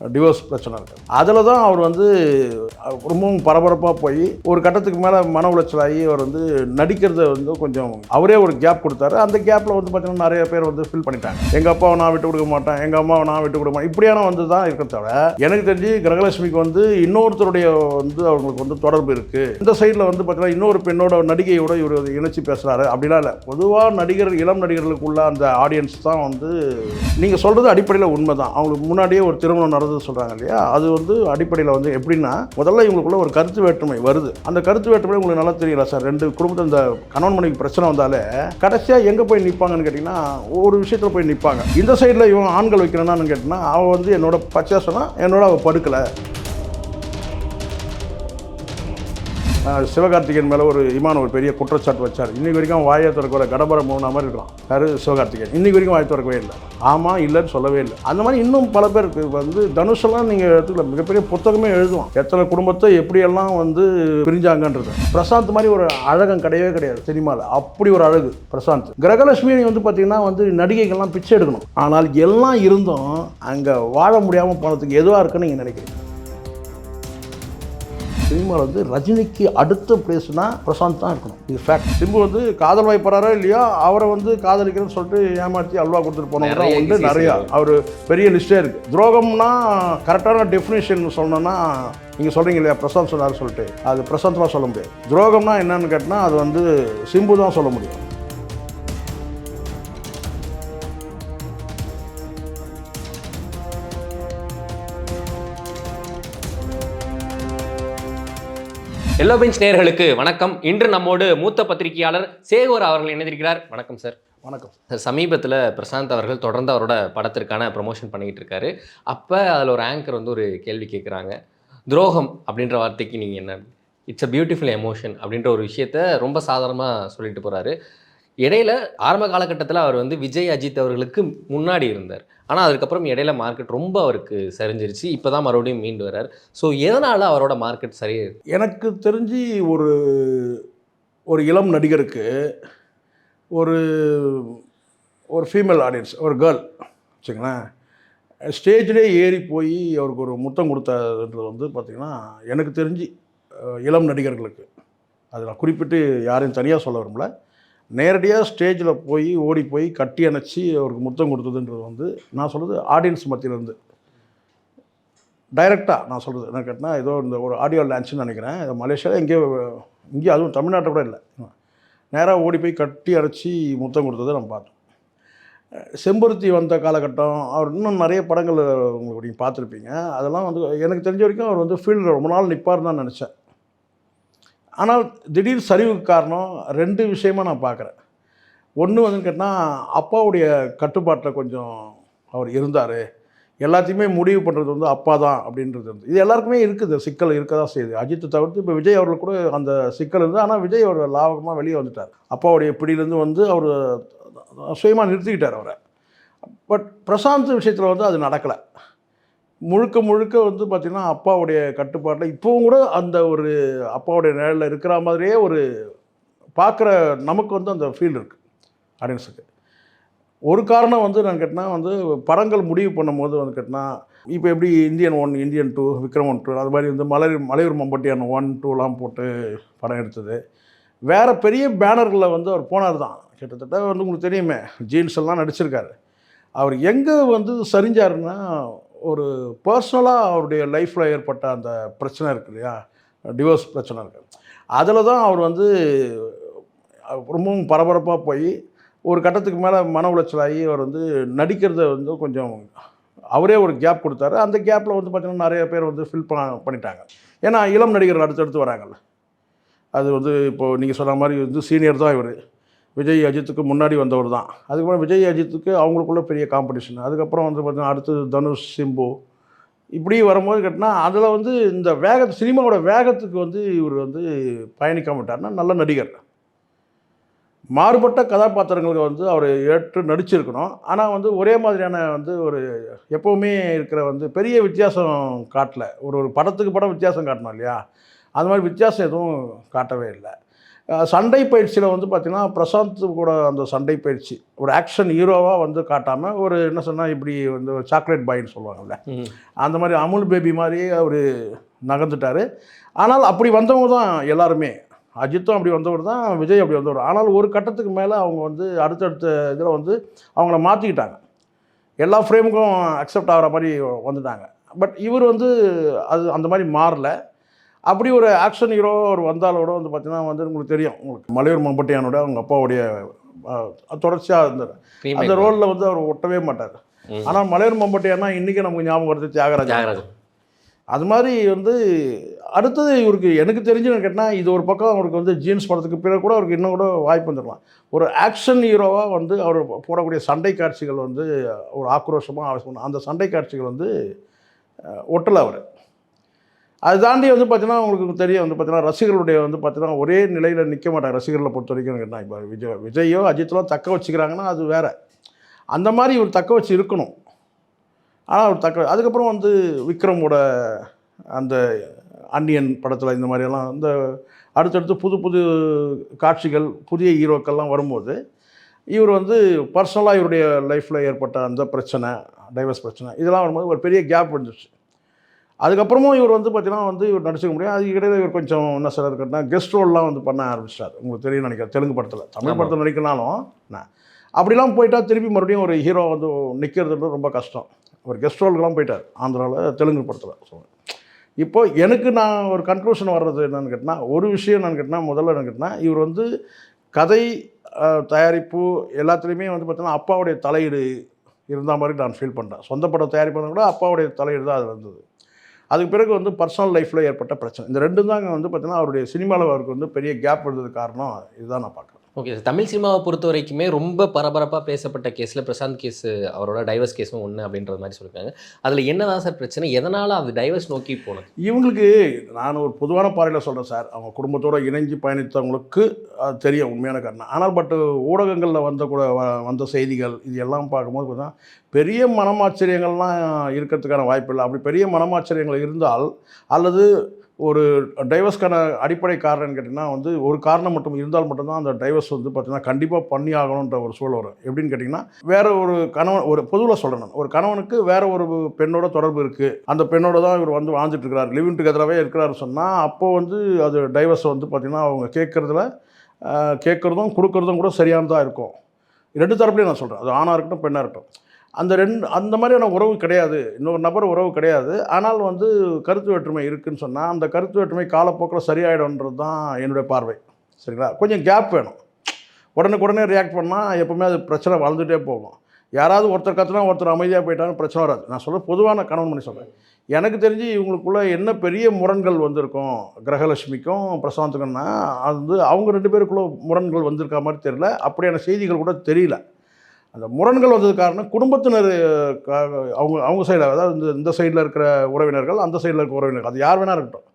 Divorce பிரச்சனை. இருக்குது அதில் தான் அவர் வந்து ரொம்பவும் பரபரப்பாக போய் ஒரு கட்டத்துக்கு மேலே மன உளைச்சலாகி அவர் வந்து நடிக்கிறத வந்து கொஞ்சம் அவரே ஒரு கேப் கொடுத்தாரு. அந்த கேப்பில் வந்து பார்த்தீங்கன்னா நிறைய பேர் வந்து ஃபில் பண்ணிட்டாங்க. எங்கள் அப்பாவை நான் விட்டு கொடுக்க மாட்டேன் எங்கள் அம்மாவை நான் விட்டு கொடுக்க மாட்டேன் இப்படியான வந்து தான் இருக்க தவிர எனக்கு தெரிஞ்சு கிரகலட்சுமிக்கு வந்து இன்னொருத்தருடைய வந்து அவங்களுக்கு வந்து தொடர்பு இருக்குது இந்த சைடில் வந்து பார்த்தீங்கன்னா இன்னொரு பெண்ணோட நடிகையோட இவர் இணைச்சி பேசுகிறாரு அப்படிலாம் இல்லை. பொதுவாக நடிகர் இளம் நடிகர்களுக்குள்ள அந்த ஆடியன்ஸ் தான் வந்து நீங்கள் சொல்கிறது அடிப்படையில் உண்மை தான் அவங்களுக்கு முன்னாடியே ஒரு திருமணம் நடந்தது சொல்கிறாங்க இல்லையா? அது வந்து அடிப்படையில் வந்து எப்படின்னா முதல்ல இவங்களுக்குள்ள ஒரு கருத்து வேற்றுமை வருது. அந்த கருத்து வேற்றுமை உங்களுக்கு நல்லா தெரியல சார்? ரெண்டு குடும்பத்தில் இந்த கணவன் மனைவி பிரச்சனை வந்தாலே கடைசியாக எங்கே போய் நிற்பாங்கன்னு கேட்டிங்கன்னா ஒரு விஷயத்தில் போய் நிற்பாங்க இந்த சைடில் இவன் ஆண்கள் வைக்கிறனான்னு கேட்டிங்கன்னா அவள் வந்து என்னோட பச்சை சொன்னால் என்னோட அவள் படுக்கலை. சிவகார்த்திகேயன் மேலே ஒரு இமான் ஒரு பெரிய குற்றச்சாட்டு வச்சார். இன்றைக்கு வரைக்கும் வாயை வாயை திறக்கல கடம்பரம் மூணா மாதிரி இருக்கலாம் யாரு? சிவகார்த்திகேயன். இன்னைக்கு வரைக்கும் வாயை திறக்கவே இல்லை. ஆமாம் இல்லைன்னு சொல்லவே இல்லை. அந்த மாதிரி இன்னும் பல பேருக்கு வந்து தனுஷெல்லாம் நீங்கள் எடுத்துக்கல. மிகப்பெரிய புத்தகமே எழுதுவோம் எத்தனை குடும்பத்தை எப்படியெல்லாம் வந்து பிரிஞ்சாங்கன்றது. பிரசாந்த் மாதிரி ஒரு அழகம் கிடையவே கிடையாது சினிமாவில் அப்படி ஒரு அழகு பிரசாந்த். கிரகலட்சுமி வந்து பார்த்தீங்கன்னா வந்து நடிகைகள்லாம் பிச்சை எடுக்கணும். ஆனால் எல்லாம் இருந்தும் அங்கே வாழ முடியாமல் போனதுக்கு எதுவாக இருக்குன்னு நீங்கள் நினைக்கிறீங்க? சினிமாவில் வந்து ரஜினிக்கு அடுத்த பிளேஸ்னா பிரசாந்த் தான் இருக்கணும். இது ஃபேக்ட் சிம்பு வந்து காதல் வாய்ப்பறாரோ இல்லையோ? அவரை வந்து காதலிக்கிறேன்னு சொல்லிட்டு ஏமாற்றி அல்வா கொடுத்துட்டு போனவங்க தான் நிறைய அவர் பெரிய லிஸ்ட்டே இருக்குது துரோகம்னா கரெக்டான டெஃபினேஷன் சொல்லணும்னா நீங்கள் சொல்கிறீங்க இல்லையா? பிரசாந்த் சொன்னார் சொல்லிட்டு. அது பிரசாந்த்லாம் சொல்ல முடியாது. துரோகம்னா என்னன்னு கேட்டால் அது வந்து சிம்பு தான் சொல்ல முடியும். எல்லோ பெஞ்ச் நேயர்களுக்கு வணக்கம். இன்று நம்மோடு மூத்த பத்திரிகையாளர் சேகோர் அவர்கள் இணைந்திருக்கிறார். வணக்கம் சார் வணக்கம். சார் சமீபத்தில் பிரசாந்த் அவர்கள் தொடர்ந்து அவரோட படத்திற்கான ப்ரமோஷன் பண்ணிக்கிட்டு இருக்காரு அப்போ அதில் ஒரு ஆங்கர் வந்து ஒரு கேள்வி கேட்குறாங்க துரோகம் அப்படின்ற வார்த்தைக்கு நீங்கள் என்ன? இட்ஸ் அ பியூட்டிஃபுல் எமோஷன் அப்படின்ற ஒரு விஷயத்த ரொம்ப சாதாரணமாக சொல்லிட்டு போகிறாரு இடையில ஆரம்ப காலகட்டத்தில் அவர் வந்து விஜய் அஜித் அவர்களுக்கு முன்னாடி இருந்தார். ஆனால் அதுக்கப்புறம் இடையில மார்க்கெட் ரொம்ப அவருக்கு சரிஞ்சிருச்சு. இப்போ தான் மறுபடியும் மீண்டு வர்றார். ஸோ எதனால் அவரோட மார்க்கெட் சரி எனக்கு தெரிஞ்சு ஒரு ஒரு இளம் நடிகருக்கு ஒரு ஒரு ஃபீமேல் ஆடியன்ஸ் ஒரு கேர்ள் வச்சுங்களேன் ஸ்டேஜ்லேயே ஏறி போய் அவருக்கு ஒரு முத்தம் கொடுத்ததுன்றது வந்து பார்த்திங்கன்னா எனக்கு தெரிஞ்சு இளம் நடிகர்களுக்கு. அது நான் குறிப்பிட்டு யாரையும் தனியாக சொல்ல விரும்பல. நேரடியாக ஸ்டேஜில் போய் ஓடி போய் கட்டி அணைச்சி அவருக்கு முத்தம் கொடுத்ததுன்றது வந்து நான் சொல்கிறது ஆடியன்ஸ் மத்தியிலேருந்து. டைரெக்டாக நான் சொல்கிறது என்ன கேட்டால் ஏதோ இந்த ஒரு ஆடியோ லான்ச்சுன்னு நினைக்கிறேன். மலேசியாவில் எங்கேயோ இங்கேயும் அதுவும் தமிழ்நாட்டை கூட இல்லை. நேராக ஓடி போய் கட்டி அடைச்சி முத்தம் கொடுத்ததை நம்ம பார்த்தோம். செம்பருத்தி வந்த காலகட்டம் அவர் இன்னும் நிறைய படங்கள் உங்களுக்கு நீங்கள் பார்த்துருப்பீங்க. அதெல்லாம் வந்து எனக்கு தெரிஞ்ச வரைக்கும் அவர் வந்து ஃபீல்டில் ரொம்ப நாள் நிற்பார்னு தான் நினச்சேன். ஆனால் திடீர் சரிவுக்கு காரணம் ரெண்டு விஷயமா நான் பார்க்குறேன். ஒன்று வந்து கேட்டால் அப்பாவுடைய கட்டுப்பாட்டில் கொஞ்சம் அவர் இருந்தார். எல்லாத்தையுமே முடிவு பண்ணுறது வந்து அப்பா தான் அப்படின்றது வந்து இது எல்லாருக்குமே இருக்குது. சிக்கல் இருக்க தான் செய்யுது. அஜித்தை தவிர்த்து இப்போ விஜய் அவர்கள் கூட அந்த சிக்கல் இருந்து ஆனால் விஜய் அவர் லாபகமாக வெளியே வந்துட்டார். அப்பாவுடைய பிடியிலேருந்து வந்து அவர் சுயமாக நிறுத்திக்கிட்டார் அவரை. பட் பிரசாந்த் விஷயத்தில் வந்து அது நடக்கலை. முழுக்க முழுக்க வந்து பார்த்திங்கன்னா அப்பாவுடைய கட்டுப்பாட்டில் இப்போவும் கூட அந்த ஒரு அப்பாவுடைய நிழலில் இருக்கிற மாதிரியே ஒரு பார்க்குற நமக்கு வந்து அந்த ஃபீல் இருக்குது ஆடியன்ஸுக்கு ஒரு காரணம் வந்து நான் கேட்டால் வந்து படங்கள் முடிவு பண்ணும்போது வந்து கேட்டால் இப்போ எப்படி Indian one Indian two Vikram one two அது மாதிரி வந்து மலை மலையூர் மம்பட்டியான ஒன் டூலாம் போட்டு படம் எடுத்தது. வேறு பெரிய பேனரில் வந்து அவர் போனார் தான். கிட்டத்தட்ட வந்து உங்களுக்கு தெரியுமே ஜீன்ஸ் எல்லாம் நடிச்சிருக்காரு. அவர் எங்கே வந்து சரிஞ்சாருன்னா ஒரு பர்சனலாக அவருடைய லைஃப்பில் ஏற்பட்ட அந்த பிரச்சனை இருக்கு இல்லையா? டிவோர்ஸ் பிரச்சனை இருக்கு. அதில் தான் அவர் வந்து ரொம்பவும் பரபரப்பாக போய் ஒரு கட்டத்துக்கு மேலே மன உளைச்சலாகி அவர் வந்து நடிக்கிறத வந்து கொஞ்சம் அவரே ஒரு கேப் கொடுத்தாரு. அந்த கேப்பில் வந்து பார்த்திங்கன்னா நிறைய பேர் வந்து ஃபில் பண்ண பண்ணிட்டாங்க. ஏன்னா இளம் நடிகர்கள் அடுத்தடுத்து வராங்கல்ல. அது வந்து இப்போது நீங்கள் சொன்ன மாதிரி வந்து சீனியர் தான் இவர். விஜய் அஜித்துக்கு முன்னாடி வந்தவர் தான். அதுக்கப்புறம் விஜய் அஜித்துக்கு அவங்களுக்குள்ள பெரிய காம்படிஷன் அதுக்கப்புறம் வந்து பார்த்தீங்கன்னா அடுத்து தனுஷ் சிம்பு. இப்படி வரும்போது கேட்டினா அதில் வந்து இந்த வேக சினிமாவோட வேகத்துக்கு வந்து இவர் வந்து பயணிக்க மாட்டார்னா நல்ல நடிகர். மாறுபட்ட கதாபாத்திரங்களுக்கு வந்து அவர் ஏற்று நடிச்சிருக்கணும். ஆனால் வந்து ஒரே மாதிரியான வந்து ஒரு எப்போவுமே இருக்கிற வந்து பெரிய வித்தியாசம் காட்டல. ஒரு ஒரு படத்துக்கு படம் வித்தியாசம் காட்டணும் இல்லையா? அது மாதிரி வித்தியாசம் எதுவும் காட்டவே இல்லை. சண்டை பயிற்சியில் வந்து பார்த்திங்கன்னா பிரசாந்த் கூட அந்த சண்டை பயிற்சி ஒரு ஆக்ஷன் ஹீரோவாக வந்து காட்டாமல் ஒரு என்ன சொன்னால் இப்படி வந்து சாக்லேட் பாய்ன்னு சொல்லுவாங்கல்ல. அந்த மாதிரி அமுல் பேபி மாதிரியே அவர் நகர்ந்துட்டார். ஆனால் அப்படி வந்தவங்க தான் எல்லாருமே. அஜித்தும் அப்படி வந்தவர் தான் விஜய் அப்படி வந்தவர். ஆனால் ஒரு கட்டத்துக்கு மேலே அவங்க வந்து அடுத்தடுத்த இதில் வந்து அவங்கள மாற்றிக்கிட்டாங்க எல்லா ஃப்ரேமுக்கும் அக்செப்ட் ஆகிற மாதிரி வந்துட்டாங்க. பட் இவர் வந்து அது அந்த மாதிரி மாறல. அப்படி ஒரு ஆக்ஷன் ஹீரோ அவர் வந்தாலோட வந்து பார்த்தீங்கன்னா வந்து உங்களுக்கு தெரியும். உங்களுக்கு மலையூர் மம்பட்டியானோட அவங்க அப்பாவுடைய தொடர்ச்சியாக இருந்தார் அந்த ரோலில் வந்து அவர் ஒட்டவே மாட்டார். ஆனால் மலையூர் மம்பட்டியானா இன்றைக்கி நமக்கு ஞாபகம் வருது தியாகராஜன். தியாகராஜன். அது மாதிரி வந்து அடுத்தது இவருக்கு எனக்கு தெரிஞ்சுன்னு கேட்டால் இது ஒரு பக்கம் அவருக்கு வந்து ஜீன்ஸ் படத்துக்கு பிறகு கூட அவருக்கு இன்னும் கூட வாய்ப்பு வந்துடலாம். ஒரு ஆக்ஷன் ஹீரோவாக வந்து அவர் போடக்கூடிய சண்டை காட்சிகள் வந்து ஒரு ஆக்ரோஷமாக அவசியம் அந்த சண்டை காட்சிகள் வந்து ஒட்டலை அவர். அது தாண்டி வந்து பார்த்தீங்கன்னா உங்களுக்கு தெரியும் வந்து பார்த்தீங்கன்னா ரசிகர்களுடைய வந்து பார்த்தீங்கன்னா ஒரே நிலையில் நிற்க மாட்டாங்க ரசிகர்களை பொறுத்த வரைக்கும் கேட்டால் இப்போ விஜய் விஜயோ அஜித்தோ தக்க வச்சுக்கிறாங்கன்னா அது வேறு. அந்த மாதிரி இவர் தக்க வச்சு இருக்கணும். ஆனால் அவர் தக்க அதுக்கப்புறம் வந்து விக்ரமோட அந்த அன்னியன் படத்தில் இந்த மாதிரியெல்லாம் இந்த அடுத்தடுத்து புது புது காட்சிகள் புதிய ஹீரோக்கள்லாம் வரும்போது இவர் வந்து பர்சனலாக இவருடைய லைஃப்பில் ஏற்பட்ட அந்த பிரச்சனை டைவர்ஸ் பிரச்சனை இதெல்லாம் வரும்போது ஒரு பெரிய கேப் வந்துச்சு அதுக்கப்புறமும் இவர் வந்து பார்த்தீங்கன்னா வந்து இவர் நடிச்சுக்க முடியும். அதுக்கு இடையில இவர் கொஞ்சம் என்ன சார் இருக்குன்னா கெஸ்ட் ரோல்லாம் வந்து பண்ண ஆரம்பிச்சிட்டார். உங்களுக்கு தெரியும் நினைக்கிறேன். தெலுங்கு படத்தில். தமிழ். படத்தில் நடிக்கனாலும் அப்படிலாம் போயிட்டா திருப்பி மறுபடியும் ஒரு ஹீரோ வந்து நிற்கிறது ரொம்ப கஷ்டம். ஒரு கெஸ்ட் ரோலுக்கெல்லாம் போயிட்டார். ஆந்திராவில் தெலுங்கு படத்தில். சொல்லுவேன் இப்போ எனக்கு நான் ஒரு கன்க்ளூஷன் வர்றது என்னன்னு கேட்டால் ஒரு விஷயம் என்னன்னு கேட்டால் முதல்ல என்னன்னு கேட்டால் இவர் வந்து கதை தயாரிப்பு எல்லாத்துலேயுமே வந்து பார்த்தீங்கன்னா அப்பாவுடைய தலையீடு இருந்த மாதிரி நான் ஃபீல் பண்ணுறேன் சொந்த படம் தயாரிப்பது கூட அப்பாவுடைய தலையீடு தான் அது வந்தது அதுக்கு பிறகு வந்து பர்சனல் லைஃப்பில் ஏற்பட்ட பிரச்சனை. இந்த ரெண்டு தாங்க வந்து பார்த்தீங்கன்னா அவருடைய சினிமாவில் அவருக்கு வந்து பெரிய கேப் வருது காரணம். இதுதான் நான் பார்க்குறேன். ஓகே சார் தமிழ் சினிமாவை பொறுத்த வரைக்குமே ரொம்ப பரபரப்பாக பேசப்பட்ட கேஸில் பிரசாந்த் கேஸ் அவரோட டைவர்ஸ் கேஸும் ஒன்று அப்படின்ற மாதிரி சொல்லியிருக்காங்க அதில் என்னதான் சார் பிரச்சனை? எதனால் அது டைவர்ஸ் நோக்கி போனது? இவங்களுக்கு நான் ஒரு பொதுவான பார்வையில் சொல்கிறேன் சார். அவங்க குடும்பத்தோடு இணைஞ்சு பயணித்தவங்களுக்கு அது தெரியும் உண்மையான காரணம் ஆனால் பட் ஊடகங்களில் வந்த கூட வ- வந்த செய்திகள் இது எல்லாம் பார்க்கும்போது பார்த்தா பெரிய மனமாச்சரியங்கள்லாம் இருக்கிறதுக்கான வாய்ப்பு இல்லை. அப்படி பெரிய மனமாச்சரியங்கள் இருந்தால் அல்லது ஒரு டைவர்ஸ்க்கான அடிப்படை காரணம்னு கேட்டிங்கன்னா வந்து ஒரு காரணம் மட்டும் இருந்தால் மட்டும்தான் அந்த டைவர்ஸ் வந்து பார்த்திங்கன்னா கண்டிப்பாக பண்ணி ஆகணுன்ற ஒரு சூழல் வரும். எப்படின்னு கேட்டிங்கன்னா வேற ஒரு கணவன் ஒரு பொதுவில் சொல்லணும் ஒரு கணவனுக்கு வேற ஒரு பெண்ணோட தொடர்பு இருக்குது அந்த பெண்ணோட தான் இவர் வந்து வாழ்ந்துட்டு இருக்கிறார். லிவிங் டுகெதராகவே இருக்கிறாரு சொன்னால் அப்போ வந்து அது டைவர்ஸ் வந்து பார்த்திங்கன்னா அவங்க கேட்குறதுல கேட்குறதும் கொடுக்குறதும் கூட சரியானதாக இருக்கும். ரெண்டு தரப்புலையும் நான் சொல்கிறேன் அது ஆணாக இருக்கட்டும் பெண்ணாக இருக்கட்டும். அந்த ரெண்டு அந்த மாதிரியான உறவு கிடையாது. இன்னொரு நபர் உறவு கிடையாது. ஆனால் வந்து கருத்து வேற்றுமை இருக்குதுன்னு சொன்னால் அந்த கருத்து வேற்றுமை காலப்போக்கில் சரியாயிடும்ன்றது தான் என்னுடைய பார்வை. சரிங்களா? கொஞ்சம் கேப் வேணும். உடனுக்குடனே ரியாக்ட் பண்ணால் எப்போவுமே அது பிரச்சனை வளர்ந்துட்டே போகும். யாராவது ஒருத்தர் கற்றுனா ஒருத்தர் அமைதியாக போயிட்டாலும் பிரச்சனை வராது. நான் சொல்ல பொதுவான கணவன் பண்ணி சொல்கிறேன் எனக்கு தெரிஞ்சு இவங்களுக்குள்ள என்ன பெரிய முரண்கள் வந்திருக்கும்? கிரகலட்சுமிக்கும் பிரசாந்துக்குன்னா அது வந்து அவங்க ரெண்டு பேருக்குள்ள முரண்கள் வந்திருக்க மாதிரி தெரியல. அப்படியான செய்திகள் கூட தெரியல. அந்த முரண்கள் வந்தது காரணம் குடும்பத்தினர் அவங்க அவங்க சைடில் அதாவது இந்த இந்த சைடில் இருக்கிற உறவினர்கள் அந்த சைடில் இருக்கிற உறவினர்கள் அது யார் வேணால் இருக்கட்டும்.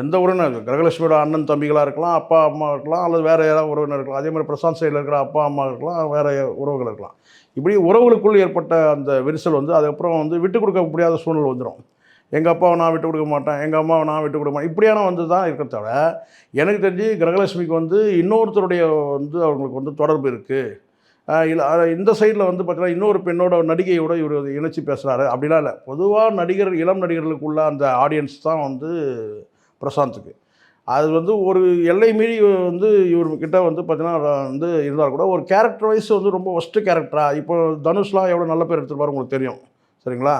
எந்த உறவினர் கிரகலட்சுமியோட அண்ணன் தம்பிகளாக இருக்கலாம் அப்பா அம்மா இருக்கலாம் அல்லது வேறு யாராவது உறவினர் இருக்கலாம். அதே மாதிரி பிரசாந்த் சைடில் இருக்கிற அப்பா அம்மா இருக்கலாம் வேறு உறவுகள் இருக்கலாம். இப்படி உறவுகளுக்குள் ஏற்பட்ட அந்த விரிசல் வந்து அதுக்கப்புறம் வந்து விட்டு கொடுக்க முடியாத சூழ்நிலை வந்துடும் எங்கள் அப்பாவை நான் விட்டு கொடுக்க மாட்டேன் எங்கள் அம்மாவை நான் விட்டு கொடுக்க மாட்டேன் இப்படியான வந்து தான் இருக்கிறத விட எனக்கு தெரிஞ்சு கிரகலட்சுமிக்கு வந்து இன்னொருத்தருடைய வந்து அவங்களுக்கு வந்து தொடர்பு இருக்குது இந்த சைடில் வந்து பார்த்தீங்கன்னா இன்னொரு பெண்ணோட நடிகையோட இவர் இணைச்சி பேசுகிறாரு அப்படிலாம் இல்லை. பொதுவாக நடிகர் இளம் நடிகர்களுக்குள்ள அந்த ஆடியன்ஸ் தான் வந்து பிரசாந்துக்கு. அது வந்து ஒரு எல்லை மீறி வந்து இவர்கிட்ட வந்து பார்த்தீங்கன்னா வந்து இருந்தால் கூட. ஒரு கேரக்டர் வைஸ் வந்து ரொம்ப ஒஸ்ட்டு கேரக்டராக இப்போ தனுஷ்லாம் எவ்வளோ நல்ல பேர் எடுத்துருப்பாரு உங்களுக்கு தெரியும். சரிங்களா?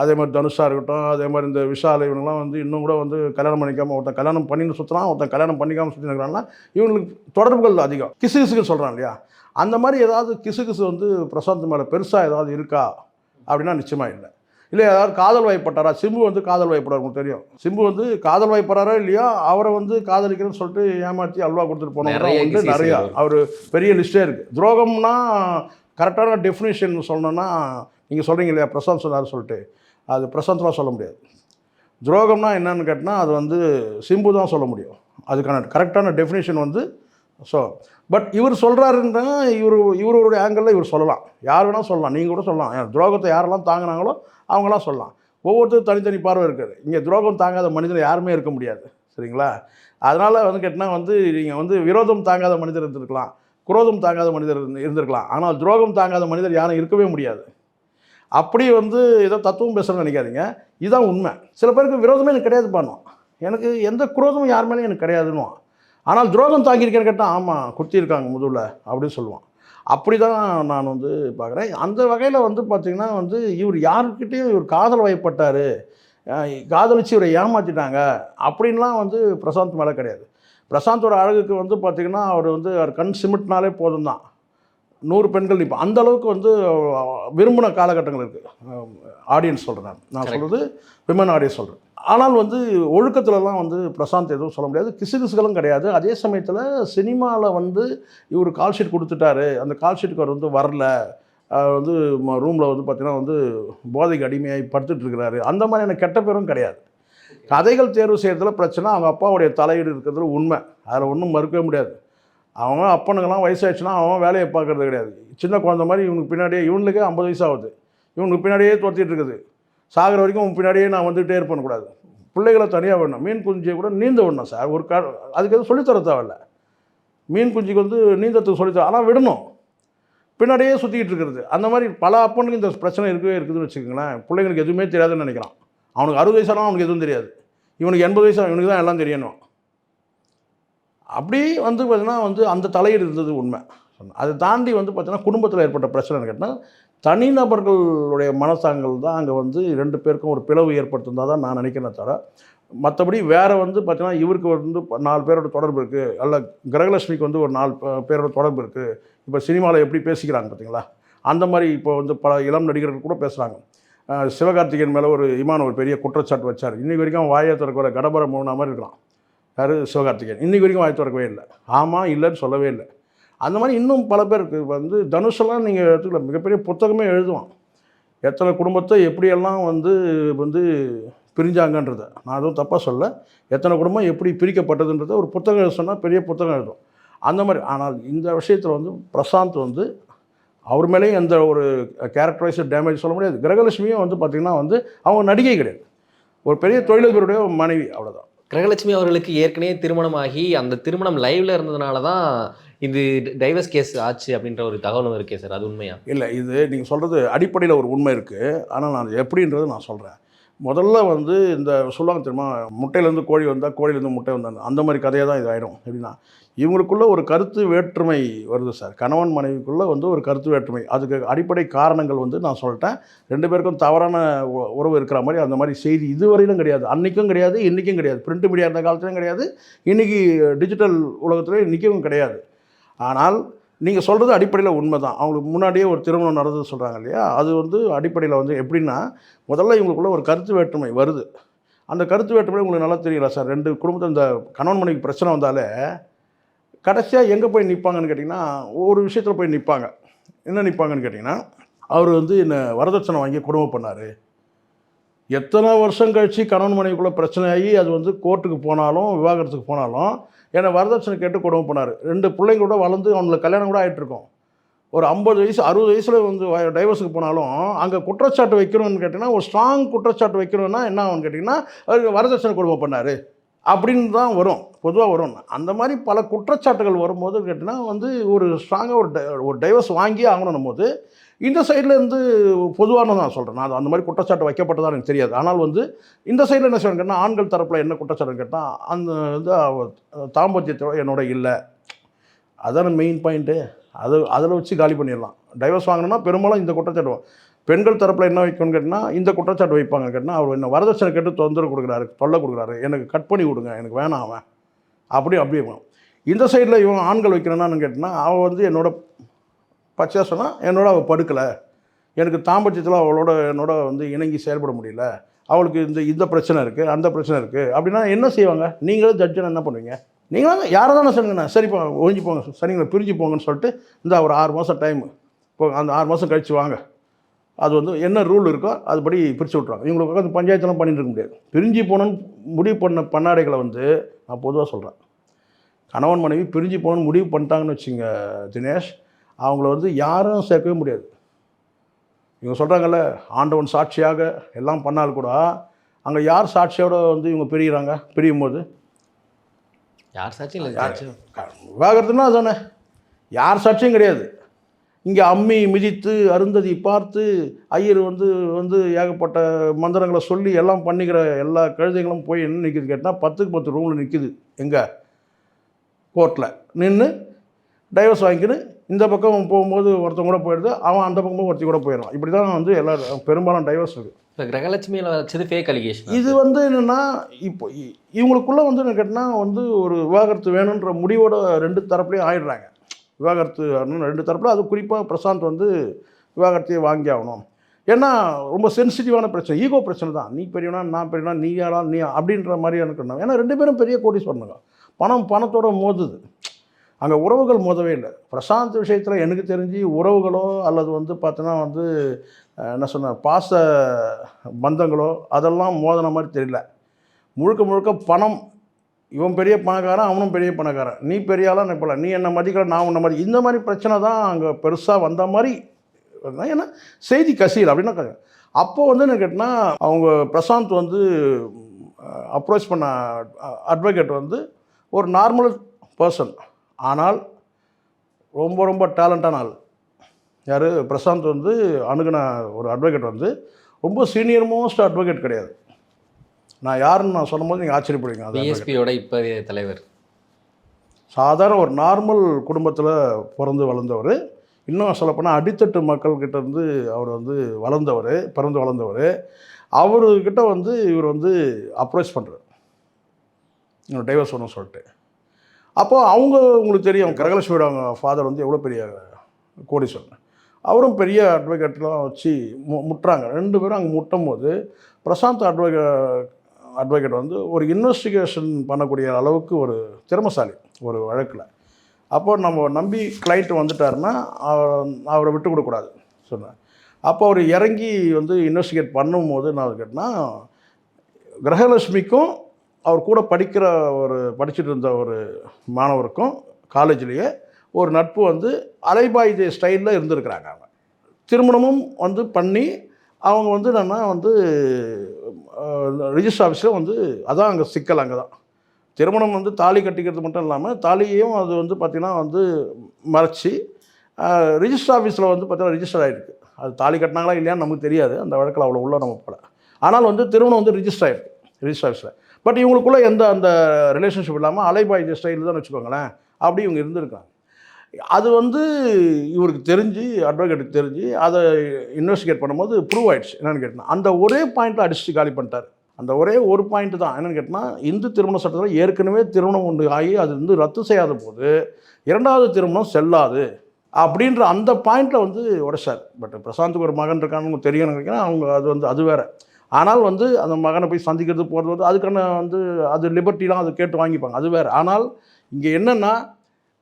அதே மாதிரி தனுஷாக இருக்கட்டும் அதே மாதிரி இந்த விஷால் இவங்கெல்லாம் வந்து இன்னும் கூட வந்து கல்யாணம் பண்ணிக்காமல் ஒருத்தன் கல்யாணம் பண்ணின்னு சுற்றுறான் ஒருத்தன் கல்யாணம் பண்ணிக்காமல் சுற்றி இருக்கிறாங்கன்னா இவங்களுக்கு தொடர்புகள் அதிகம். கிசு கிசுக்கு சொல்கிறான் இல்லையா? அந்த மாதிரி ஏதாவது கிசு கிசு வந்து பிரசாந்த் மேலே பெருசாக ஏதாவது இருக்கா? அப்படின்னா நிச்சயமாக இல்லை. இல்லை ஏதாவது காதல் வாய்ப்பட்டாரா? சிம்பு வந்து காதல் வாய்ப்படார் உங்களுக்கு தெரியும். சிம்பு வந்து காதல் வாய்ப்பறாரா இல்லையா? அவரை வந்து காதலிக்கிறேன்னு சொல்லிட்டு ஏமாற்றி அல்வா கொடுத்துட்டு போனவங்க நிறைய. அவர் பெரிய லிஸ்ட்டே இருக்குது துரோகம்னா கரெக்டான டெஃபினேஷன் சொல்லணும்னா நீங்கள் சொல்கிறீங்க இல்லையா? பிரசாந்த் சொன்னார் சொல்லிட்டு. அது பிரசாந்த்லாம் சொல்ல முடியாது. துரோகம்னா என்னன்னு கேட்டால் அது வந்து சிம்பு தான் சொல்ல முடியும். அதுக்கான கரெக்டான டெஃபினேஷன் வந்து ஸோ பட் இவர் சொல்கிறாருன்னா இவர் இவருடைய ஆங்கிளில் இவர் சொல்லலாம். யார் வேணால் சொல்லலாம். நீங்கள் கூட சொல்லலாம். துரோகத்தை யாரெல்லாம் தாங்கினாங்களோ அவங்களாம் சொல்லலாம். ஒவ்வொருத்தரும் தனித்தனி பார்வை இருக்குது. இங்கே துரோகம் தாங்காத மனிதர் யாருமே இருக்க முடியாது. சரிங்களா? அதனால் வந்து கேட்டால் வந்து நீங்கள் வந்து விரோதம் தாங்காத மனிதர் இருந்திருக்கலாம். குரோதம் தாங்காத மனிதர் இருந்திருக்கலாம். ஆனால் துரோகம் தாங்காத மனிதர் யாரும் இருக்கவே முடியாது. அப்படி வந்து ஏதோ தத்துவம் பேசுகிறேன்னு நினைக்காதீங்க. இதுதான் உண்மை. சில பேருக்கு விரோதமே எனக்கு கிடையாது பண்ணும் எனக்கு எந்த குரோதமும் யார் மேலேயும் எனக்கு கிடையாதுன்னு ஆனால் துரோகம் தாங்கியிருக்கேன்னு கேட்டால் ஆமாம் குத்திருக்காங்க முதுகில் அப்படின்னு சொல்லுவான். அப்படி தான் நான் வந்து பார்க்குறேன். அந்த வகையில் வந்து பார்த்திங்கன்னா வந்து இவர் யாருக்கிட்டேயும் இவர் காதல் வயப்பட்டார் காதலிச்சு இவரை ஏமாற்றிட்டாங்க அப்படின்லாம் வந்து பிரசாந்த் மேலே கிடையாது. பிரசாந்தோட அழகுக்கு வந்து பார்த்திங்கன்னா அவர் வந்து அவர் கண் சிமிட்னாலே போதும் தான் நூறு பெண்கள் இப்போ அந்த அளவுக்கு வந்து விரும்பின காலகட்டங்கள் இருக்குது ஆடியன்ஸ் சொல்கிறேன் நான். சொல்கிறது விமன் ஆடியன்ஸ் சொல்கிறேன் ஆனால் வந்து ஒழுக்கத்துலலாம் வந்து பிரசாந்த் எதுவும் சொல்ல முடியாது. கிசுகிசுகளும் கிடையாது. அதே சமயத்தில் சினிமாவில் வந்து இவர் கால் ஷீட் கொடுத்துட்டாரு. அந்த கால் ஷீட்டுக்கு அவர் வந்து வரல. வந்து ரூமில் வந்து பார்த்தீங்கன்னா வந்து போதைக்கு அடிமையாகி படுத்துட்ருக்கிறாரு அந்த மாதிரியான கெட்ட பேரும் கிடையாது. கதைகள் தேர்வு செய்கிறதுல பிரச்சனை. அவங்க அப்பாவுடைய தலையீடு இருக்கிறதுல உண்மை. அதில் ஒன்றும் மறுக்கவே முடியாது. அவங்க அப்பனுங்கெல்லாம் வயசாகிடுச்சுன்னா அவன் வேலையை பார்க்கறது கிடையாது. சின்ன குழந்த மாதிரி இவனுக்கு பின்னாடியே இவனுக்கு ஐம்பது வயசு ஆகுது. இவனுக்கு பின்னாடியே துரத்திட்டு இருக்குது. சாகிற வரைக்கும் உன் பின்னாடியே நான் வந்துகிட்டே இருப்பேன் கூடாது. பிள்ளைகளை தனியாக விடணும் மீன் குஞ்சியை கூட நீந்த விடணும் சார். ஒரு கா அதுக்கு எதுவும் சொல்லித்தர தேவையில்ல. மீன் குஞ்சுக்கு வந்து நீந்தத்துக்கு சொல்லித்தர ஆனால் விடணும். பின்னாடியே சுற்றிக்கிட்டு இருக்கிறது. அந்த மாதிரி பல அப்பனுக்கு இந்த பிரச்சனை இருக்கவே இருக்குதுன்னு வச்சுக்கோங்களேன். பிள்ளைங்களுக்கு எதுவுமே தெரியாதுன்னு நினைக்கிறான். அவனுக்கு அறுபது வயசானா அவனுக்கு எதுவும் தெரியாது. இவனுக்கு எண்பது வயசு இவனுக்கு தான் எல்லாம் தெரியணும். அப்படி வந்து பார்த்திங்கன்னா வந்து அந்த தலையீடு இருந்தது உண்மை. அதை தாண்டி வந்து பார்த்தீங்கன்னா குடும்பத்தில் ஏற்பட்ட பிரச்சனைன்னு கேட்டால் தனிநபர்களுடைய மனசாங்கல் தான் அங்கே வந்து ரெண்டு பேருக்கும் ஒரு பிளவு ஏற்படுத்திருந்தா தான் நான் நினைக்கிறேன் தவிர மற்றபடி வேறு வந்து பார்த்தீங்கன்னா இவருக்கு வந்து நாலு பேரோட தொடர்பு இருக்குது அல்ல கிரகலட்சுமிக்கு வந்து ஒரு நாலு பேரோட தொடர்பு இருக்குது இப்போ சினிமாவில் எப்படி பேசிக்கிறாங்க பார்த்தீங்களா அந்த மாதிரி இப்போ வந்து பல இளம் நடிகர்கள் கூட பேசுகிறாங்க சிவகார்த்திகேயன் மேலே ஒரு இமான் ஒரு பெரிய குற்றச்சாட்டு வச்சார். இன்றைக்கு வரைக்கும் வாயை திறக்கிற கடபர மூணா மாதிரி இருக்கலாம் யார்? சிவகார்த்திகேயன். இன்றைக்கு வரைக்கும் வாயை திறக்கவே இல்லை. ஆமாம் இல்லைன்னு சொல்லவே இல்லை. அந்த மாதிரி இன்னும் பல பேருக்கு வந்து தனுஷெல்லாம் நீங்கள் எடுத்துக்கல மிகப்பெரிய புத்தகமே எழுதுவான். எத்தனை குடும்பத்தை எப்படியெல்லாம் வந்து வந்து பிரிஞ்சாங்கன்றத. நான் அதுவும் தப்பாக சொல்ல எத்தனை குடும்பம் எப்படி பிரிக்கப்பட்டதுன்றத ஒரு புத்தகம் எழுத சொன்னால் பெரிய புத்தகம் எழுதும் அந்த மாதிரி ஆனால் இந்த விஷயத்தில் வந்து பிரசாந்த் வந்து அவர் மேலேயும் எந்த ஒரு கேரக்டரைஸ் டேமேஜ் சொல்ல முடியாது. கிரகலட்சுமியும் வந்து பார்த்திங்கன்னா வந்து அவங்க நடிகை கிடையாது. ஒரு பெரிய தொழிலதிபருடைய மனைவி அவ்வளோதான் கிரகலட்சுமி அவர்களுக்கு ஏற்கனவே திருமணமாகி அந்த திருமணம் லைவில் இருந்ததுனால தான் இது டைவர்ஸ் கேஸ் ஆச்சு அப்படின்ற ஒரு தகவலும் இருக்கே சார் அது உண்மையா? இல்லை இது நீங்கள் சொல்கிறது அடிப்படையில் ஒரு உண்மை இருக்குது ஆனால் நான் எப்படின்றது நான் சொல்கிறேன் முதல்ல வந்து இந்த சொல்லுவாங்க தெரியுமா முட்டையிலேருந்து கோழி வந்தால் கோழிலேருந்து முட்டை வந்தாங்க. அந்த மாதிரி கதையாக தான் இது ஆயிடும் எப்படின்னா இவங்களுக்குள்ள ஒரு கருத்து வேற்றுமை வருது சார். கணவன் மனைவிக்குள்ளே வந்து ஒரு கருத்து வேற்றுமை. அதுக்கு அடிப்படை காரணங்கள் வந்து நான் சொல்லிட்டேன். ரெண்டு பேருக்கும் தவறான உ- உறவு இருக்கிற மாதிரி அந்த மாதிரி செய்தி இதுவரையிலும் கிடையாது. அன்றைக்கும் கிடையாது இன்றைக்கும் கிடையாது. பிரிண்ட் மீடியா இருந்த காலத்துலையும் கிடையாது. இன்றைக்கி டிஜிட்டல் உலகத்துலேயும் இன்றைக்கும் கிடையாது. ஆனால் நீங்கள் சொல்கிறது அடிப்படையில் உண்மை தான் அவங்களுக்கு முன்னாடியே ஒரு திருமணம் நடந்தது சொல்கிறாங்க இல்லையா? அது வந்து அடிப்படையில் வந்து எப்படின்னா முதல்ல இவங்களுக்குள்ள ஒரு கருத்து வேற்றுமை வருது. அந்த கருத்து வேற்றுமை உங்களுக்கு நல்லா தெரியல சார்? ரெண்டு குடும்பத்தில் இந்த கணவன் மனைவி பிரச்சனை வந்தாலே கடைசியாக எங்கே போய் நிற்பாங்கன்னு கேட்டிங்கன்னா ஒரு விஷயத்தில் போய் நிற்பாங்க என்ன நிற்பாங்கன்னு கேட்டிங்கன்னா அவர் வந்து என்னை வரதட்சணை வாங்கி குடும்பம் பண்ணார். எத்தனை வருஷம் கழித்து கணவன் மனைவிக்குள்ளே பிரச்சனை ஆகி அது வந்து கோர்ட்டுக்கு போனாலும் விவாகரத்துக்கு போனாலும் என்னை வரதட்சணை கேட்டு குடும்பம் பண்ணார். ரெண்டு பிள்ளைங்க கூட வளர்ந்து அவங்களுக்கு கல்யாணம் கூட ஆகிட்டு இருக்கும். ஒரு ஐம்பது வயசு அறுபது வயசில் வந்து டைவர்ஸுக்கு போனாலும் அங்கே குற்றச்சாட்டு வைக்கணும்னு கேட்டிங்கன்னா ஒரு ஸ்ட்ராங் குற்றச்சாட்டு வைக்கணும்னா என்ன ஆகும்னு கேட்டிங்கன்னா அவர் வரதட்சணை குடும்பம் பண்ணார். அப்படின்னு தான் வரும். பொதுவாக வரும். அந்த மாதிரி பல குற்றச்சாட்டுகள் வரும்போது கேட்டிங்கன்னா வந்து ஒரு ஸ்ட்ராங்காக ஒரு டை ஒரு டைவர்ஸ் வாங்கி ஆகணும் போது இந்த சைடில் இருந்து பொதுவான நான் சொல்கிறேன் நான் அந்த மாதிரி குற்றச்சாட்டு வைக்கப்பட்டதா எனக்கு தெரியாது. ஆனால் வந்து இந்த சைடில் என்ன சொல்லுங்கன்னா கேட்டால் ஆண்கள் தரப்பில் என்ன குற்றச்சாட்டுன்னு கேட்டால் அந்த வந்து தாம்பத்தியத்தோட என்னோட இல்லை. அதான மெயின் பாயிண்ட்டு அது அதில் வச்சு காலி பண்ணிடலாம். டைவர்ஸ் வாங்கினோன்னா பெரும்பாலும் இந்த குற்றச்சாட்டு பெண்கள் தரப்பில் என்ன வைக்கணும்னு கேட்டால் இந்த குற்றச்சாட்டு வைப்பாங்க கேட்டால் அவர் என்ன வரதட்சணை கேட்டு தொந்தரவு கொடுக்குறாரு தொல்லை கொடுக்குறாரு. எனக்கு கட் பண்ணி கொடுங்க எனக்கு வேணாம் அவன். அப்படி அப்படி இந்த சைடில் இவன் ஆண்கள் வைக்கிறேன்னான்னு கேட்டால் அவன் வந்து என்னோட பச்சையாக சொன்னால் என்னோட அவள் படுக்கலை. எனக்கு தாம்பத்தியத்தில் அவளோட என்னோட வந்து இணங்கி செயல்பட முடியல. அவளுக்கு இந்த இந்த பிரச்சனை இருக்குது அந்த பிரச்சனை இருக்குது அப்படின்னா என்ன செய்வாங்க? நீங்களும் ஜட்ஜன் என்ன பண்ணுவீங்க? நீங்களும் யாரை தானே சொல்லுங்கண்ணா? சரிப்பா ஒழிஞ்சு போங்க சரிங்களா பிரிஞ்சு போங்கன்னு சொல்லிட்டு இந்த ஒரு ஆறு மாதம் டைம் இப்போ அந்த ஆறு மாதம் கழித்து வாங்க. அது வந்து என்ன ரூல் இருக்கோ அதுபடி பிரித்து விட்ருவாங்க இவங்களுக்கு உட்காந்து பஞ்சாயத்தெல்லாம் பண்ணிட்டு இருக்க முடியாது. பிரிஞ்சு போகணுன்னு முடிவு பண்ண பண்ணாடைகளை வந்து நான் பொதுவாக சொல்கிறேன் கணவன் மனைவி பிரிஞ்சு போகணும்னு முடிவு பண்ணிட்டாங்கன்னு வச்சுங்க தினேஷ் அவங்கள வந்து யாரும் சேர்க்கவே முடியாது. இவங்க சொல்கிறாங்கல்ல ஆண்டவன் சாட்சியாக எல்லாம் பண்ணால் கூட அங்கே யார் சாட்சியோட வந்து இவங்க பிரிகிறாங்க பிரியும் போது யார் சாட்சியும் இல்லை விவாகரத்துனா அதானே? யார் சாட்சியும் கிடையாது. இங்கே அம்மி மிதித்து அருந்ததி பார்த்து ஐயர் வந்து வந்து ஏகப்பட்ட மந்திரங்களை சொல்லி எல்லாம் பண்ணிக்கிற எல்லா கழுதைகளும் போய் என்ன நிற்கிது கேட்டால் பத்துக்கு பத்து ரூமில் நிற்கிது எங்கே? கோர்ட்டில் நின்று டைவர்ஸ் வாங்கிக்கின்னு இந்த பக்கம் போகும்போது ஒருத்தன் கூட போயிடுது அவன் அந்த பக்கம் ஒருத்தி கூட போயிடுவான். இப்படி தான் வந்து எல்லா பெரும்பாலும் டைவர்ஸ் இருக்குது இப்போ கிரகலட்சுமியில் வச்சது ஃபேக் அலிகேஷன் இது வந்து என்னென்னா இப்போ இவங்களுக்குள்ள வந்து என்ன கேட்டால் வந்து ஒரு விவாகரத்து வேணுன்ற முடிவோட ரெண்டு தரப்புலையும் ஆயிடுறாங்க. விவாகரத்து ரெண்டு தரப்புல அது குறிப்பாக பிரசாந்த் வந்து விவாகரத்தையே வாங்கி ஆகணும். ஏன்னா ரொம்ப சென்சிட்டிவான பிரச்சனை. ஈகோ பிரச்சனை தான். நீ பெரியவனா நான் பெரியவனா நீ யாரா நீ அப்படின்ற மாதிரி எனக்கு. ஏன்னா ரெண்டு பேரும் பெரிய கோடீஸ்வரனுங்க. பணம் பணத்தோட மோதுது. அங்கே உறவுகள் மோதவே இல்லை. பிரசாந்த் விஷயத்தில் எனக்கு தெரிஞ்சு உறவுகளோ அல்லது வந்து பார்த்தோன்னா வந்து என்ன சொன்ன பாச பந்தங்களோ அதெல்லாம் மோதின மாதிரி தெரியல. முழுக்க முழுக்க பணம். இவன் பெரிய பணக்காரன் அவனும் பெரிய பணக்காரன். நீ பெரிய ஆளாக நான் போல நீ என்ன மதிக்கல நான் உன்னை மதி இந்த மாதிரி பிரச்சனை தான் அங்கே பெருசாக வந்த மாதிரி ஏன்னா செய்தி கசியல் அப்படின்னா அப்போ வந்து என்ன கேட்டால் அவங்க பிரசாந்த் வந்து அப்ரோச் பண்ண அட்வொகேட் வந்து ஒரு நார்மல் பர்சன். ஆனால் ரொம்ப ரொம்ப டேலண்டான ஆள். யார்? பிரசாந்த் வந்து அணுகுன ஒரு அட்வொகேட் வந்து ரொம்ப சீனியர் மோஸ்ட் அட்வொகேட் கிடையாது. நான் யாருன்னு நான் சொல்லும்போது நீங்கள் ஆச்சரியப்படுவீங்க அது. பிஎஸ்பியோட இப்போ தலைவர். சாதாரண ஒரு நார்மல் குடும்பத்தில் பிறந்து வளர்ந்தவர். இன்னும் சொல்லப்போனால் அடித்தட்டு மக்கள்கிட்ட இருந்து அவர் வந்து வளர்ந்தவர் பிறந்து வளர்ந்தவர். அவர்கிட்ட வந்து இவர் வந்து அப்ரோச் பண்ணுறார் டைவர்ஸ் ஒன்று சொல்லிட்டு. அப்போ அவங்க உங்களுக்கு தெரியும் கிரகலட்சுமியோட அவங்க ஃபாதர் வந்து எவ்வளோ பெரிய கோடீஸ்வரன். அவரும் பெரிய அட்வொகேட்லாம் வச்சு மு முட்டுறாங்க. ரெண்டு பேரும் அங்கே முட்டும் போது பிரசாந்த் அட்வொகே அட்வொகேட் வந்து ஒரு இன்வெஸ்டிகேஷன் பண்ணக்கூடிய அளவுக்கு ஒரு திறமசாலி ஒரு வழக்கில். அப்போ நம்ம நம்பி கிளைண்ட் வந்துட்டாருன்னா அவரை விட்டு கொடுக்கக்கூடாது சொன்னேன் அப்போ அவர் இறங்கி வந்து இன்வெஸ்டிகேட் பண்ணும்போது நான் கேட்டேன்னா கிரகலட்சுமிக்கும் அவர் கூட படிக்கிற ஒரு படிச்சுட்டு இருந்த ஒரு மாணவருக்கும் காலேஜ்லேயே ஒரு நட்பு வந்து அலைபாயுதே ஸ்டைலில் இருந்திருக்கிறாங்க அவங்க. திருமணமும் வந்து பண்ணி அவங்க வந்து என்னென்னா வந்து ரிஜிஸ்டர் ஆஃபீஸில் வந்து அதான் அங்கே சிக்கல் அங்கே தான் திருமணம் வந்து தாலி கட்டிக்கிறது மட்டும் இல்லாமல் தாலியையும் அது வந்து பார்த்திங்கன்னா வந்து மறைச்சி ரிஜிஸ்டர் ஆஃபீஸில் வந்து பார்த்தீங்கன்னா ரிஜிஸ்டர் ஆகிருக்கு அது தாலி கட்டினாங்களா இல்லையான்னு நமக்கு தெரியாது. அந்த வழக்கில் அவ்வளோ உள்ள நம்ம போகல ஆனால் வந்து திருமணம் வந்து ரிஜிஸ்டர் ஆகிருக்கு ரிஜிஸ்டர் ஆஃபீஸில். பட் இவங்களுக்குள்ள எந்த அந்த ரிலேஷன்ஷிப் இல்லாமல் அலைபாய் ஸ்டைல் தான் வச்சுக்கோங்களேன். அப்படி இவங்க இருந்திருக்காங்க. அது வந்து இவருக்கு தெரிஞ்சு அட்வொகேட்டுக்கு தெரிஞ்சு அதை இன்வெஸ்டிகேட் பண்ணும்போது ப்ரூவ் ஆயிடுச்சு. என்னென்னு கேட்டால் அந்த ஒரே பாயிண்ட்டில் அடிச்சு காலி பண்ணிட்டார். அந்த ஒரே ஒரு பாயிண்ட் தான். என்னென்னு கேட்டால் இந்து திருமண சட்டத்தில் ஏற்கனவே திருமணம் ஒன்று ஆகி அது வந்து ரத்து செய்யாத போது இரண்டாவது திருமணம் செல்லாது அப்படின்ற அந்த பாயிண்ட்டில் வந்து உடைச்சார். பட் பிரசாந்துக்கு ஒரு மகன் இருக்கான்னு தெரியும் நினைக்கிறேன். அவங்க அது வந்து அது வேறு. ஆனால் வந்து அந்த மகனை போய் சந்திக்கிறது போகிறது வந்து அதுக்கான வந்து அது லிபர்ட்டிலாம் அது கேட்டு வாங்கிப்பாங்க. அது வேறு. ஆனால் இங்கே என்னென்னா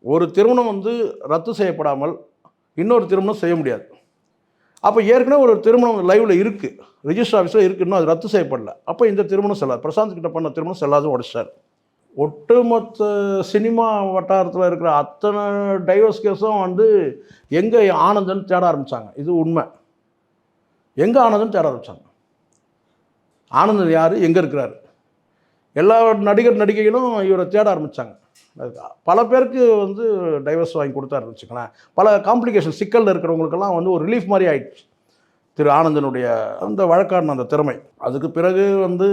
ஒரு திருமணம் வந்து ரத்து செய்யப்படாமல் இன்னொரு திருமணம் செய்ய முடியாது. அப்போ ஏற்கனவே ஒரு திருமணம் லைவில் இருக்குது ரிஜிஸ்டர் ஆஃபீஸில் இருக்குன்னு அது ரத்து செய்யப்படல. அப்போ இந்த திருமணம் செல்லாது. பிரசாந்த் கிட்ட பண்ண திருமணம் செல்லாது உடைச்சார் ஒட்டுமொத்த சினிமா வட்டாரத்தில் இருக்கிற அத்தனை டைவர்ஸ் கேஸும் வந்து எங்கே ஆனந்தன் தேட ஆரம்பித்தாங்க இது உண்மை. எங்கே ஆனந்தன் தேட ஆரம்பித்தாங்க ஆனந்தன் யார்? எங்கே இருக்கிறார்? எல்லா நடிகர் நடிகைகளும் இவரை தேட ஆரம்பித்தாங்க பல பேருக்கு வந்து டைவர்ஸ் வாங்கி கொடுத்தாரு வச்சுக்கலாம் பல காம்ப்ளிகேஷன் சிக்கலில் இருக்கிறவங்களுக்கெல்லாம் வந்து ஒரு ரிலீஃப் மாதிரி ஆயிடுச்சு. திரு ஆனந்தனுடைய அந்த வழக்காடின அந்த திறமை. அதுக்கு பிறகு வந்து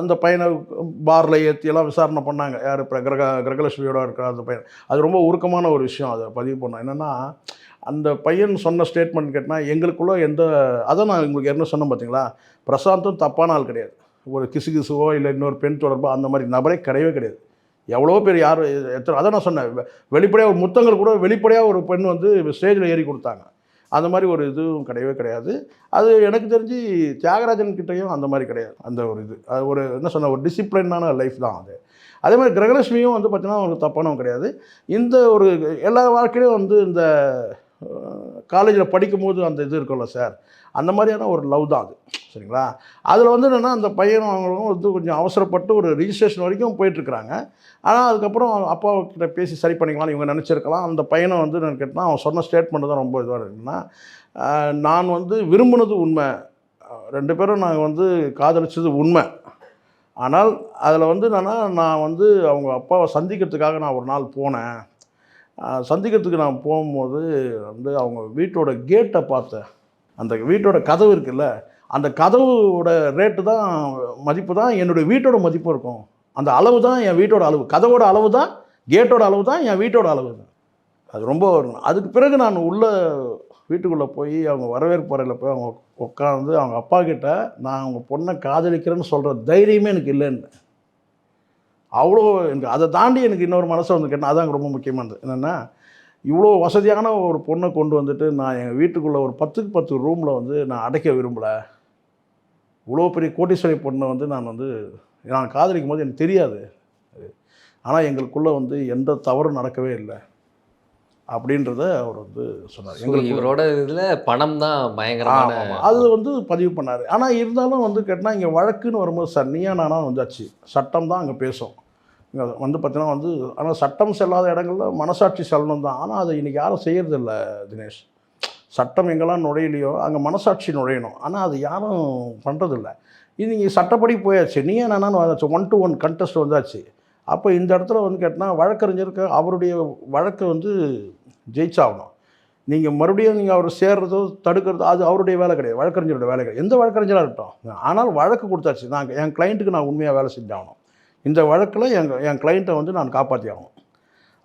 அந்த பையனை பாரில் ஏற்றி எல்லாம் விசாரணை பண்ணாங்க. யார்? இப்போ கிரக கிரகலட்சுமியோட இருக்கிற அந்த பையன். அது ரொம்ப உருக்கமான ஒரு விஷயம். அதை பதிவு பண்ணோம். என்னென்னா அந்த பையன் சொன்ன ஸ்டேட்மெண்ட் கேட்டால் எங்களுக்குள்ளே எந்த அதை நான் உங்களுக்கு என்ன சொன்னேன் பார்த்தீங்களா பிரசாந்தும் தப்பான ஆள் கிடையாது. ஒரு கிசு கிசுவோ இல்லை இன்னொரு பெண் தொடர்போ அந்த மாதிரி நபரே கிடையவே கிடையாது. எவ்வளோ பேர் யார் எத்தனை அதை நான் சொன்னேன் வெளிப்படையாக ஒரு முத்தங்கள் கூட வெளிப்படையாக ஒரு பெண் வந்து ஸ்டேஜில் ஏறி கொடுத்தாங்க. அந்த மாதிரி ஒரு இதுவும் கிடையவே கிடையாது. அது எனக்கு தெரிஞ்சு தியாகராஜன் கிட்டேயும் அந்த மாதிரி கிடையாது அந்த ஒரு இது. அது ஒரு என்ன சொன்ன ஒரு டிசிப்ளினான லைஃப் தான் அது. அதே மாதிரி கிரகலட்சுமியும் வந்து பார்த்திங்கன்னா ஒரு தப்பானவங்க கிடையாது. இந்த ஒரு எல்லா வாழ்க்கையிலையும் வந்து இந்த காலேஜில் படிக்கும்போது அந்த இது இருக்கும்ல சார் அந்த மாதிரியான ஒரு லவ் தான் அது. சரிங்களா? அதில் வந்து என்னென்னா அந்த பையனும் அவங்களும் வந்து கொஞ்சம் அவசரப்பட்டு ஒரு ரிஜிஸ்ட்ரேஷன் வரைக்கும் போயிட்டுருக்குறாங்க. ஆனால் அதுக்கப்புறம் அப்பா கிட்ட பேசி சரி பண்ணிக்கலாம் இவங்க நினச்சிருக்கலாம். அந்த பையனை வந்து நான் கேட்டால் அவன் சொன்ன ஸ்டேட்மெண்ட் தான் ரொம்ப இதுவாக இருக்குன்னா நான் வந்து விரும்பினது உண்மை. ரெண்டு பேரும் நாங்கள் வந்து காதலிச்சது உண்மை. ஆனால் அதில் வந்து என்னென்னா நான் வந்து அவங்க அப்பாவை சந்திக்கிறதுக்காக நான் ஒரு நாள் போனேன். சந்திக்கிறதுக்கு நான் போகும்போது வந்து அவங்க வீட்டோட கேட்டை பார்த்தேன் அந்த வீட்டோட கதவு இருக்குல்ல அந்த கதவோட ரேட்டு தான் மதிப்பு தான் என்னுடைய வீட்டோட மதிப்பு இருக்கும். அந்த அளவு தான் என் வீட்டோட அளவு. கதவோட அளவு தான் கேட்டோட அளவு தான் என் வீட்டோட அளவு தான். அது ரொம்ப வரும் அதுக்கு பிறகு நான் உள்ள வீட்டுக்குள்ளே போய் அவங்க வரவேற்பு அறையில் போய் அவங்க உட்காந்து அவங்க அப்பா கிட்ட நான் அவங்க பொண்ணை காதலிக்கிறேன்னு சொல்கிற தைரியமே எனக்கு இல்லைன்னு. அவ்வளோ எனக்கு அதை தாண்டி எனக்கு இன்னொரு மனசை வந்து கேட்டேன். அதான் ரொம்ப முக்கியமானது. என்னென்னா இவ்வளோ வசதியான ஒரு பொண்ணை கொண்டு வந்துட்டு நான் எங்கள் வீட்டுக்குள்ளே ஒரு பத்துக்கு பத்து ரூமில் வந்து நான் அடைக்க விரும்பலை. இவ்வளோ பெரிய கோட்டீஸ்வரி பொண்ணை வந்து நான் வந்து நான் காதலிக்கும் போது எனக்கு தெரியாது. ஆனால் எங்களுக்குள்ளே வந்து எந்த தவறும் நடக்கவே இல்லை. அப்படின்றத அவர் வந்து சொன்னார். எங்களுக்கு இவரோட இதுல பணம் தான் பயங்கரமான. அது வந்து பதிவு பண்ணார். ஆனால் இருந்தாலும் வந்து கேட்டால் இங்கே வழக்குன்னு வரும்போது சார் நீயா நானா வந்தாச்சு சட்டம் தான் அங்கே பேசும். வந்து பார்த்தீங்கன்னா வந்து ஆனால் சட்டம் செல்லாத இடங்கள்ல மனசாட்சி செல்லணும் தான். ஆனால் அதை இன்றைக்கி யாரும் செய்யறதில்ல தினேஷ். சட்டம் எங்கெல்லாம் நுழையலையோ அங்கே மனசாட்சி நுழையணும். ஆனால் அது யாரும் பண்ணுறதில்ல இது நீங்கள் சட்டப்படி போயாச்சு. நீ ஏன் என்னன்னு வந்தாச்சு ஒன் டு ஒன் கண்டெஸ்ட் வந்தாச்சு. அப்போ இந்த இடத்துல வந்து கேட்டால் வழக்கறிஞருக்கு அவருடைய வழக்கு வந்து ஜெயிச்சாகணும். நீங்கள் மறுபடியும் நீங்கள் அவர் சேர்றதோ தடுக்கிறதோ அது அவருடைய வேலை கிடையாது. வழக்கறிஞருடைய வேலை கிடையாது. எந்த வழக்கறிஞராக இருக்கட்டும். ஆனால் வழக்கு கொடுத்தாச்சு. நான் என் கிளைண்ட்டுக்கு நான் உண்மையாக வேலை செஞ்சாகணும். இந்த வழக்கில் என் என் கிளைண்ட்டை வந்து நான் காப்பாற்றி ஆகணும்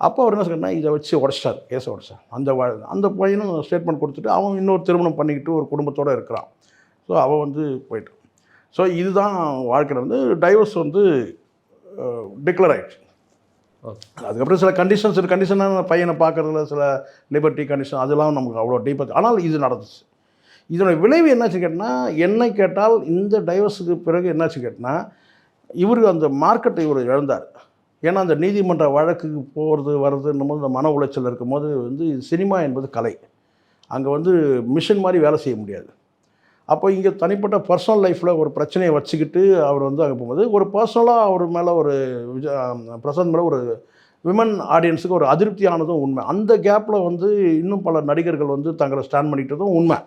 அப்போ அவர் என்ன சொன்னா இதை வச்சு உடச்சிட்டார் கேஸை உடச்சார். அந்த அந்த பையனும் ஸ்டேட்மெண்ட் கொடுத்துட்டு அவன் இன்னொரு திருமணம் பண்ணிக்கிட்டு ஒரு குடும்பத்தோடு இருக்கிறான். ஸோ அவன் வந்து போயிட்டான் ஸோ இதுதான் வாழ்க்கையில் வந்து டைவர்ஸ் வந்து டிக்ளேர் Okay. அதுக்கப்புறம் சில கண்டிஷன்ஸ் கண்டிஷனான பையனை பார்க்குறதுல சில லிபர்ட்டி கண்டிஷன் அதெல்லாம் நமக்கு அவ்வளோ டீப்பாக ஆனால் இது நடந்துச்சு. இதனுடைய விளைவு என்னாச்சு கேட்டால் என்னை கேட்டால் இந்த டைவர்ஸுக்கு பிறகு என்னாச்சு கேட்டால் இவர் அந்த மார்க்கெட்டை இவர் இழந்தார். ஏன்னா அந்த நீதிமன்ற வழக்குக்கு போகிறது வர்றதுன்னும் போது அந்த மன உளைச்சல் இருக்கும்போது வந்து சினிமா என்பது கலை. அங்கே வந்து மிஷின் மாதிரி வேலை செய்ய முடியாது. அப்போ இங்கே தனிப்பட்ட பர்சனல் லைஃப்பில் ஒரு பிரச்சனையை வச்சுக்கிட்டு அவர் வந்து அங்கே போகும்போது ஒரு பர்சனலாக அவர் மேலே ஒரு விஜய் பிரசாந்த் மேலே ஒரு விமன் ஆடியன்ஸுக்கு ஒரு அதிருப்தியானதும் உண்மை. அந்த கேப்பில் வந்து இன்னும் பல நடிகர்கள் வந்து தங்களை ஸ்டாண்ட் பண்ணிக்கிட்டதும் உண்மை.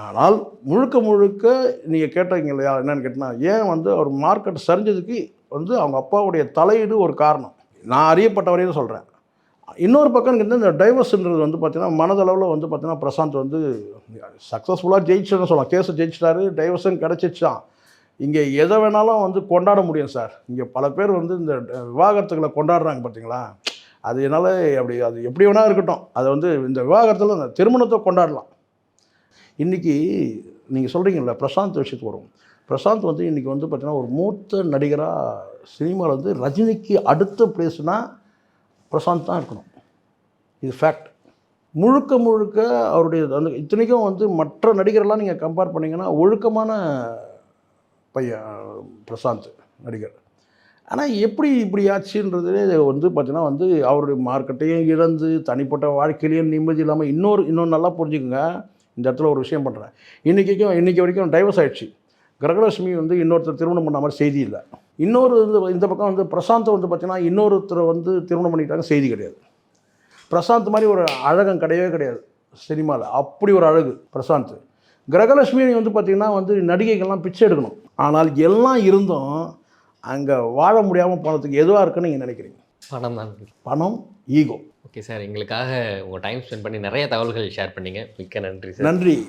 ஆனால் முழுக்க முழுக்க நீங்கள் கேட்டீங்க இல்லையா என்னன்னு கேட்டினா ஏன் வந்து அவர் மார்க்கெட் சரிஞ்சதுக்கு வந்து அவங்க அப்பாவுடைய தலையீடு ஒரு காரணம். நான் அறியப்பட்ட வரையும் சொல்கிறேன் இன்னொரு பக்கம் இந்த டைவர்ஸ்ன்றது வந்து பார்த்தீங்கன்னா மனதளவில் வந்து பார்த்தீங்கன்னா பிரசாந்த் வந்து சக்ஸஸ்ஃபுல்லாக ஜெயிச்சுன்னு சொல்லலாம். கேஸை ஜெயிச்சிட்டாரு டைவர்ஸும் கிடச்சிச்சான் இங்கே எதை வேணாலும் வந்து கொண்டாட முடியும் சார். இங்கே பல பேர் வந்து இந்த விவாகரத்துகளை கொண்டாடுறாங்க பார்த்தீங்களா அது என்னால் அப்படி அது எப்படி வேணால் இருக்கட்டும். அதை வந்து இந்த விவாகரத்தில் இந்த திருமணத்தை கொண்டாடலாம். இன்றைக்கி நீங்கள் சொல்கிறீங்கல்ல பிரசாந்த் விஷயத்துக்கு வரும். பிரசாந்த் வந்து இன்றைக்கி வந்து பார்த்திங்கன்னா ஒரு மூத்த நடிகராக சினிமாவில் வந்து ரஜினிக்கு அடுத்த பிளேஸ்னால் பிரசாந்த் தான் இருக்கணும். இது ஃபேக்ட் முழுக்க முழுக்க அவருடைய அந்த இத்தனைக்கும் வந்து மற்ற நடிகரெல்லாம் நீங்கள் கம்பேர் பண்ணிங்கன்னா ஒழுக்கமான பையன் பிரசாந்த் நடிகர். ஆனால் எப்படி இப்படி ஆச்சுன்றது வந்து பார்த்திங்கன்னா வந்து அவருடைய மார்க்கெட்டையும் இழந்து தனிப்பட்ட வாழ்க்கையிலையும் நிம்மதி இல்லாமல் இன்னொரு இன்னொன்று நல்லா புரிஞ்சுக்கோங்க. இந்த இடத்துல ஒரு விஷயம் பண்ணுறேன் இன்றைக்கும் இன்றைக்கி வரைக்கும் டைவர்ஸ் ஆயிடுச்சு. கிரகலட்சுமி வந்து இன்னொருத்தர் திருமணம் பண்ண மாதிரி செய்தி இல்லை. இன்னொரு வந்து இந்த பக்கம் வந்து பிரசாந்த் வந்து பார்த்தீங்கன்னா இன்னொருத்தரை வந்து திருமணம் பண்ணிட்டாங்க செய்தி கிடையாது. பிரசாந்த் மாதிரி ஒரு அழகம் கிடையவே கிடையாது சினிமாவில் அப்படி ஒரு அழகு பிரசாந்த். கிரகலட்சுமி வந்து பார்த்திங்கன்னா வந்து நடிகைகள்லாம் பிச்சை எடுக்கணும். ஆனால் எல்லாம் இருந்தும் அங்கே வாழ முடியாமல் போனதுக்கு எதுவாக இருக்குன்னு நீங்கள் நினைக்கிறீங்க? பணம் தான். பணம் ஈகோ. ஓகே சார் எங்களுக்காக உங்கள் டைம் ஸ்பெண்ட் பண்ணி நிறைய தகவல்கள் ஷேர் பண்ணீங்க. மிக்க நன்றி சார். நன்றி.